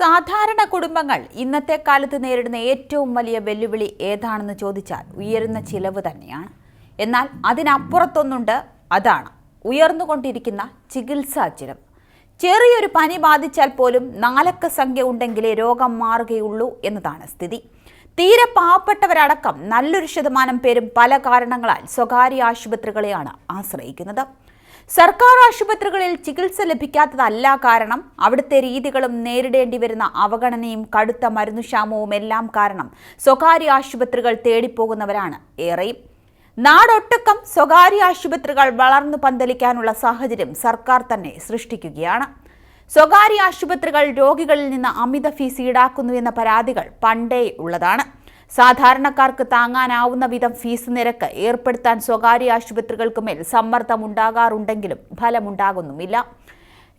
സാധാരണ കുടുംബങ്ങൾ ഇന്നത്തെ കാലത്ത് നേരിടുന്ന ഏറ്റവും വലിയ വെല്ലുവിളി ഏതാണെന്ന് ചോദിച്ചാൽ ഉയരുന്ന ചിലവ് തന്നെയാണ്. എന്നാൽ അതിനപ്പുറത്തൊന്നുണ്ട് അതാണ്. ഉയർന്നുകൊണ്ടിരിക്കുന്ന ചികിത്സാ ചിലവ്. ചെറിയൊരു പനി ബാധിച്ചാൽ പോലും നാലക്ക സംഖ്യ ഉണ്ടെങ്കിലേ രോഗം മാറുകയുള്ളൂ എന്നതാണ് സ്ഥിതി. തീരെ പാവപ്പെട്ടവരടക്കം നല്ലൊരു ശതമാനം പേരും പല കാരണങ്ങളാൽ സ്വകാര്യ ആശുപത്രികളെയാണ് ആശ്രയിക്കുന്നത്. സർക്കാർ ആശുപത്രികളിൽ ചികിത്സ ലഭിക്കാത്തതല്ല കാരണം. അവിടുത്തെ രീതികളും നേരിടേണ്ടി വരുന്ന അവഗണനയും കടുത്ത മരുന്നുക്ഷാമവും എല്ലാം കാരണം സ്വകാര്യ ആശുപത്രികൾ തേടിപ്പോകുന്നവരാണ് ഏറെയും. നാടൊട്ടുക്കം സ്വകാര്യ ആശുപത്രികൾ വളർന്നു പന്തലിക്കാനുള്ള സാഹചര്യം സർക്കാർ തന്നെ സൃഷ്ടിക്കുകയാണ്. സ്വകാര്യ ആശുപത്രികൾ രോഗികളിൽ നിന്ന് അമിത ഫീസ് ഈടാക്കുന്നു എന്ന പരാതികൾ പണ്ടേ ഉള്ളതാണ്. സാധാരണക്കാർക്ക് താങ്ങാനാവുന്ന വിധം ഫീസ് നിരക്ക് ഏർപ്പെടുത്താൻ സ്വകാര്യ ആശുപത്രികൾക്ക് മേൽ സമ്മർദ്ദമുണ്ടാകാറുണ്ടെങ്കിലും ഫലമുണ്ടാകുന്നുമില്ല.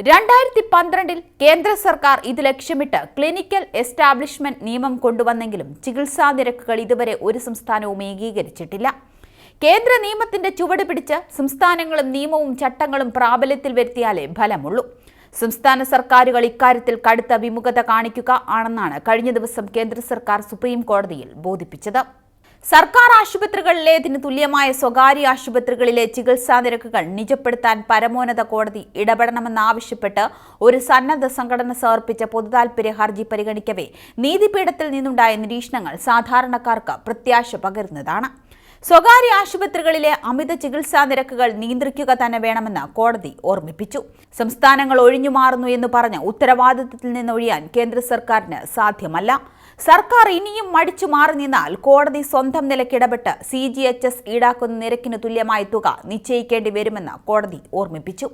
രണ്ടായിരത്തി പന്ത്രണ്ടിൽ കേന്ദ്ര സർക്കാർ ഇത് ലക്ഷ്യമിട്ട് ക്ലിനിക്കൽ എസ്റ്റാബ്ലിഷ്മെന്റ് നിയമം കൊണ്ടുവന്നെങ്കിലും ചികിത്സാ നിരക്കുകൾ ഇതുവരെ ഒരു സംസ്ഥാനവും ഏകീകരിച്ചിട്ടില്ല. കേന്ദ്ര നിയമത്തിന്റെ ചുവട് പിടിച്ച് സംസ്ഥാനങ്ങളും നിയമവും ചട്ടങ്ങളും പ്രാബല്യത്തിൽ വരുത്തിയാലേ ഫലമുള്ളൂ. സംസ്ഥാന സർക്കാരുകൾ ഇക്കാര്യത്തിൽ കടുത്ത വിമുഖത കാണിക്കുക ആണെന്നാണ് കഴിഞ്ഞ ദിവസം കേന്ദ്ര സർക്കാർ സുപ്രീം കോടതിയിൽ ബോധിപ്പിച്ചത്. സർക്കാർ ആശുപത്രികളിലേതിന് തുല്യമായ സ്വകാര്യ ആശുപത്രികളിലെ ചികിത്സാ നിരക്കുകൾ നിജപ്പെടുത്താൻ പരമോന്നത കോടതി ഇടപെടണമെന്നാവശ്യപ്പെട്ട് ഒരു സന്നദ്ധ സംഘടന സമർപ്പിച്ച പൊതുതാൽപര്യ ഹർജി പരിഗണിക്കവേ. നീതിപീഠത്തിൽ നിന്നുണ്ടായ നിരീക്ഷണങ്ങൾ സാധാരണക്കാർക്ക് പ്രത്യാശ പകരുന്നതാണ്. സ്വകാര്യ ആശുപത്രികളിലെ അമിത ചികിത്സാ നിരക്കുകൾ നിയന്ത്രിക്കുക തന്നെ വേണമെന്ന് കോടതി ഓർമ്മിപ്പിച്ചു. സംസ്ഥാനങ്ങൾ ഒഴിഞ്ഞു മാറുന്നു എന്ന് പറഞ്ഞ് ഉത്തരവാദിത്തത്തിൽ നിന്നൊഴിയാൻ കേന്ദ്ര സർക്കാരിന് സാധ്യമല്ല. സർക്കാർ ഇനിയും മടിച്ചു മാറി നിന്നാൽ കോടതി സ്വന്തം നിലയ്ക്കിടപെട്ട് സി ജി എച്ച് എസ് ഈടാക്കുന്ന നിരക്കിന് തുല്യമായ തുക നിശ്ചയിക്കേണ്ടി വരുമെന്ന് കോടതി ഓർമ്മിപ്പിച്ചു.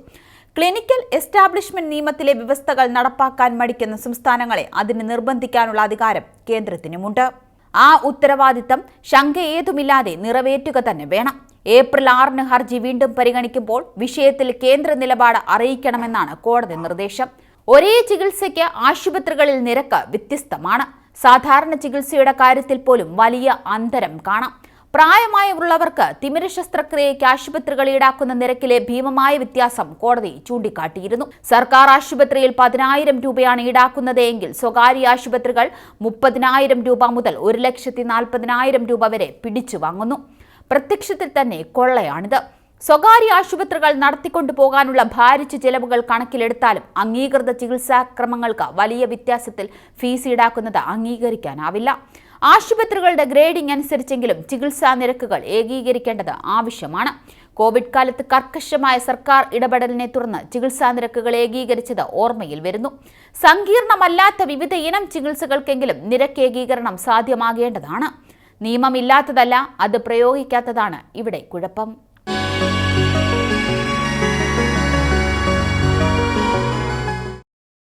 ക്ലിനിക്കൽ എസ്റ്റാബ്ലിഷ്മെന്റ് നിയമത്തിലെ വ്യവസ്ഥകൾ നടപ്പാക്കാൻ മടിക്കുന്ന സംസ്ഥാനങ്ങളെ അതിന് നിർബന്ധിക്കാനുള്ള അധികാരം കേന്ദ്രത്തിനുമുണ്ട്. ആ ഉത്തരവാദിത്തം ശങ്ക ഏതുമില്ലാതെ നിറവേറ്റുക തന്നെ വേണം. ഏപ്രിൽ ആറിന് ഹർജി വീണ്ടും പരിഗണിക്കുമ്പോൾ വിഷയത്തിൽ കേന്ദ്ര നിലപാട് അറിയിക്കണമെന്നാണ് കോടതി നിർദ്ദേശം. ഒരേ ചികിത്സയ്ക്ക് ആശുപത്രികളിൽ നിരക്ക് വ്യത്യസ്തമാണ്. സാധാരണ ചികിത്സയുടെ കാര്യത്തിൽ പോലും വലിയ അന്തരം കാണാം. പ്രായമായുള്ളവർക്ക് തിമിര ശസ്ത്രക്രിയയ്ക്ക് ആശുപത്രികൾ ഈടാക്കുന്ന നിരക്കിലെ ഭീമമായ വ്യത്യാസം കോടതി ചൂണ്ടിക്കാട്ടിയിരുന്നു. സർക്കാർ ആശുപത്രിയിൽ പതിനായിരം രൂപയാണ് ഈടാക്കുന്നത് എങ്കിൽ സ്വകാര്യ ആശുപത്രികൾ മുപ്പതിനായിരം രൂപ മുതൽ ഒരു ലക്ഷത്തി നാൽപ്പതിനായിരം രൂപ വരെ പിടിച്ചു വാങ്ങുന്നു. പ്രത്യക്ഷത്തിൽ തന്നെ കൊള്ളയാണിത്. സ്വകാര്യ ആശുപത്രികൾ നടത്തിക്കൊണ്ടു പോകാനുള്ള ഭാരിച്ച ചെലവുകൾ കണക്കിലെടുത്താലും അംഗീകൃത ചികിത്സാക്രമങ്ങൾക്ക് വലിയ വ്യത്യാസത്തിൽ ഫീസ് ഈടാക്കുന്നത് അംഗീകരിക്കാനാവില്ല. ആശുപത്രികളുടെ ഗ്രേഡിംഗ് അനുസരിച്ചെങ്കിലും ചികിത്സാ നിരക്കുകൾ ഏകീകരിക്കേണ്ടത് ആവശ്യമാണ്. കോവിഡ് കാലത്ത് കർക്കശമായ സർക്കാർ ഇടപെടലിനെ തുടർന്ന് ചികിത്സാ നിരക്കുകൾ ഏകീകരിച്ചത് ഓർമ്മയിൽ വരുന്നു. സങ്കീർണമല്ലാത്ത വിവിധ ഇനം ചികിത്സകൾക്കെങ്കിലും നിരക്ക് ഏകീകരണം സാധ്യമാകേണ്ടതാണ്. നിയമമില്ലാത്തതല്ല അത് പ്രയോഗിക്കാത്തതാണ്. ഇവിടെ കുഴപ്പം.